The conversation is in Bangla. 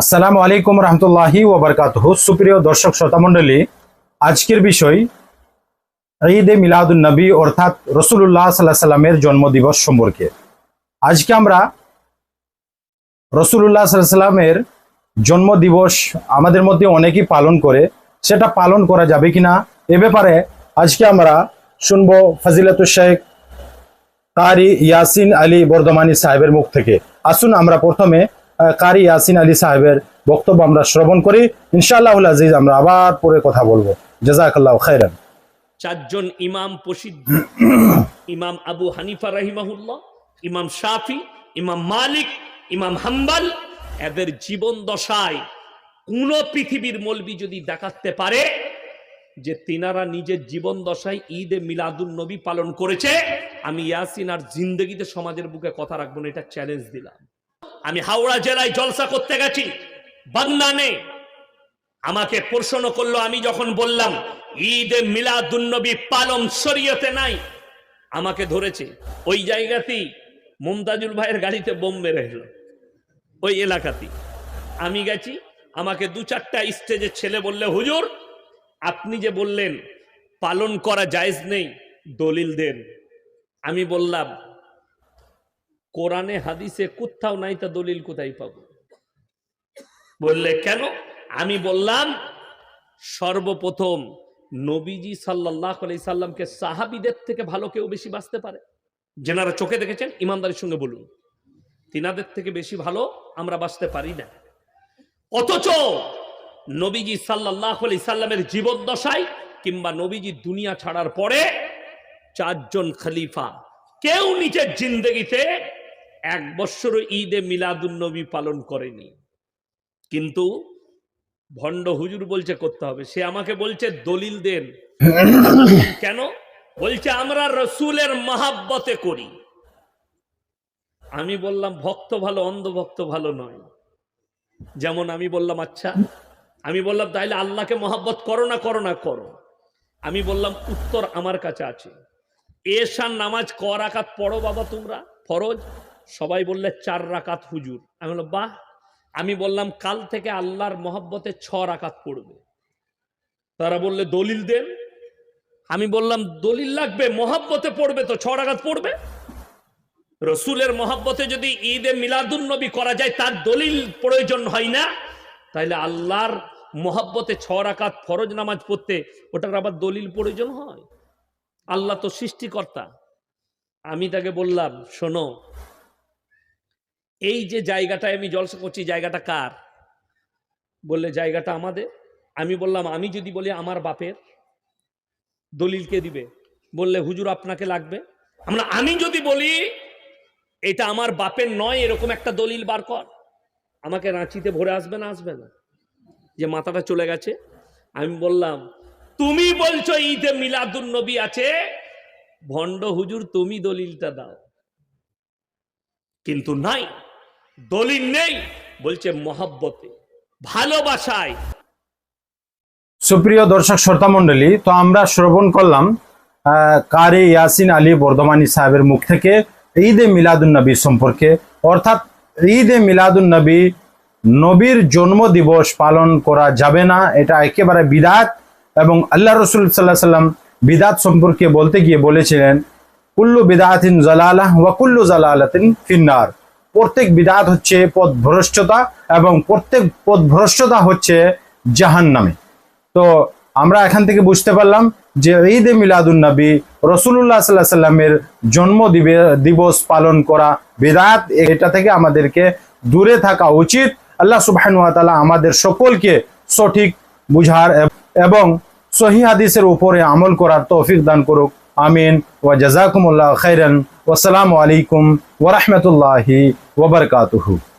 আসসালামু আলাইকুম রহমতুল্লাহি ওবরকাতহ সুপ্রিয় দর্শক শ্রোতা মণ্ডলী, আজকের বিষয় ঈদ এ মিলাদুল নবী অর্থাৎ রসুল্লাহ সাল্লাহ সাল্লামের জন্মদিবস সম্পর্কে। আজকে আমরা রসুল্লাহ সাল্লাহ সাল্লামের জন্মদিবস আমাদের মধ্যে অনেকেই পালন করে, সেটা পালন করা যাবে কিনা এ ব্যাপারে আজকে আমরা শুনব ফজিলাতুল শেখ কারি ইয়াসিন আলী বর্ধমানী সাহেবের মুখ থেকে। আসুন আমরা প্রথমে কারি ইয়াসিন আলী সাহেবের বক্তব্য আমরা শ্রবণ করি। ইনশাআল্লাহ আজিজ আমরা আবার পরে কথা বলব। জাজাকাল্লাহ খাইরান চারজন ইমাম প্রসিদ্ধ। ইমাম আবু হানিফা রাহিমাহুল্লাহ, ইমাম শাফি, ইমাম মালিক, ইমাম হাম্বাল, এদের জীবন দশায় কোন পৃথিবীর মলবি যদি দেখাতে পারে যে তিনারা নিজের জীবন দশায় ঈদে মিলাদুল নবী পালন করেছে, আমি ইয়াসিন আর জিন্দগিতে সমাজের বুকে কথা রাখব না, এটা চ্যালেঞ্জ দিলাম। আমি হাওড়া জেলায় জলসা করতে গেছি। বাগনানে আমাকে প্রশ্ন করল, আমি যখন বললাম, ঈদে মিলাদুন্নবী পালন শরীয়তে নাই, আমাকে ধরেছে। ওই জায়গাতেই মুমতাজুল ভাইয়ের গাড়িতে বোম মেরে এলো। ওই এলাকাতেই। আমি গেছি, আমাকে দু চারটা স্টেজের ছেলে বললে, হুজুর, আপনি যে বললেন পালন করা জায়েজ নেই দলিল দেন আমি বললাম কোরআনে, হাদিসে কোথাও নাই তা দলিল কোথায় পাবো? বললে, কেন? আমি বললাম, সর্বপ্রথম নবীজি সাল্লাহ আলাই সাল্লামকে সাহাবিদের থেকে ভালো কেউ বেশি বাঁচতে পারে। যেনারা চোখে দেখেছেন, ইমানদারির সঙ্গে বলুন। তিনাদের থেকে বেশি ভালো আমরা বাঁচতে পারি না। অথচ নবীজি সাল্লাহ আলাই সাল্লামের জীবদ্দশায় কিংবা নবীজি দুনিয়া ছাড়ার পরে চারজন খলিফা, কেউ নিজের জিন্দগিতে এক বৎসর ঈদে মিলাদুন নবী পালন করেনি। কিন্তু ভণ্ড হুজুর বলছে করতে হবে। সে আমাকে বলছে দলিল দেন। কেন? বলছে আমরা রসুলের মহাব্বতে করি। আমি বললাম ভক্ত ভালো অন্ধভক্ত ভালো নয়। যেমন আমি বললাম আচ্ছা। আমি বললাম তাইলে আল্লাহকে মহাব্বত করো না করো না করো। আমি বললাম উত্তর আমার কাছে আছে। এশার নামাজ ক রাকাত পড়ো বাবা তোমরা? ফরজ? সবাই বললে চার রাকাত হুজুর। আমি বললাম, বাহ! আমি বললাম, কাল থেকে আল্লাহর মহব্বতে ছ রাকাত পড়বে। তারা বললে, দলিল দেন। আমি বললাম, দলিল লাগবে, মহাব্বতে পড়বে তো ছ রাকাত পড়বে? রসুলের মহাব্বতে যদি ঈদে মিলাদুন নবী করা যায়, তার দলিল প্রয়োজন হয় না। তাইলে আল্লাহর মহাব্বতে ছ রাকাত ফরজ নামাজ পড়তে ওটার আবার দলিল প্রয়োজন হয়। আল্লাহ তো সৃষ্টিকর্তা। আমি তাকে বললাম, শোনো এই যে জায়গাটায় আমি জলসা করছি, জায়গাটা কার? বললে, জায়গাটা আমাদের। আমি বললাম, আমি যদি বলি আমার বাপের, দলিল কে দিবে? বললে, হুজুর আপনাকে লাগবে। আমরা, আমি যদি বলি, এটা আমার বাপের নয়, এরকম একটা দলিল বার কর। আমাকে রাঁচিতে ভরে আসবে না আসবে না? যে মাথাটা চলে গেছে। আমি বললাম, তুমি বলছো ঈদে মিলাদুন নবী আছে? ভণ্ড হুজুর, তুমি দলিলটা দাও। কিন্তু নাই। দলিল নেই, বলছে মহাব্বতে, ভালোবাসায়। সুপ্রিয় দর্শক শ্রোতা মণ্ডলী, তো আমরা শ্রবণ করলাম কারি ইয়াসিন আলী বর্ধমানী সাহেবের মুখ থেকে ঈদ এ মিলাদুন নবী সম্পর্কে। অর্থাৎ ঈদ এ মিলাদুন নবী নবীর জন্ম দিবস পালন করা যাবে না, এটা একেবারে বিদাত। এবং আল্লাহ রসুল সাল্লাহ সাল্লাম বিদাত সম্পর্কে বলতে গিয়ে বলেছিলেন, কুল্লু বিদাতিন জালালাহ ওয়া কুল্লু জালালাতিন ফিন্নার প্রত্যেক বিদাত হচ্ছে পথভ্রষ্টতা এবং প্রত্যেক পথভ্রষ্টতা হচ্ছে জাহান্নামে। তো আমরা এখান থেকে বুঝতে পারলাম যে ঈদ এ মিলাদুন নবী রসুল্লাহ সাল্লাহ সাল্লামের জন্ম দিবে- দিবস পালন করা বেদাত, এটা থেকে আমাদেরকে দূরে থাকা উচিত। আল্লাহ সুবহান ওয়া তাআলা আমাদের সকলকে সঠিক বুঝার এবং সহি হাদিসের উপরে আমল করার তৌফিক দান করুক। آمين. وجزاكم الله خيرا. والسلام عليكم ورحمة الله وبركاته.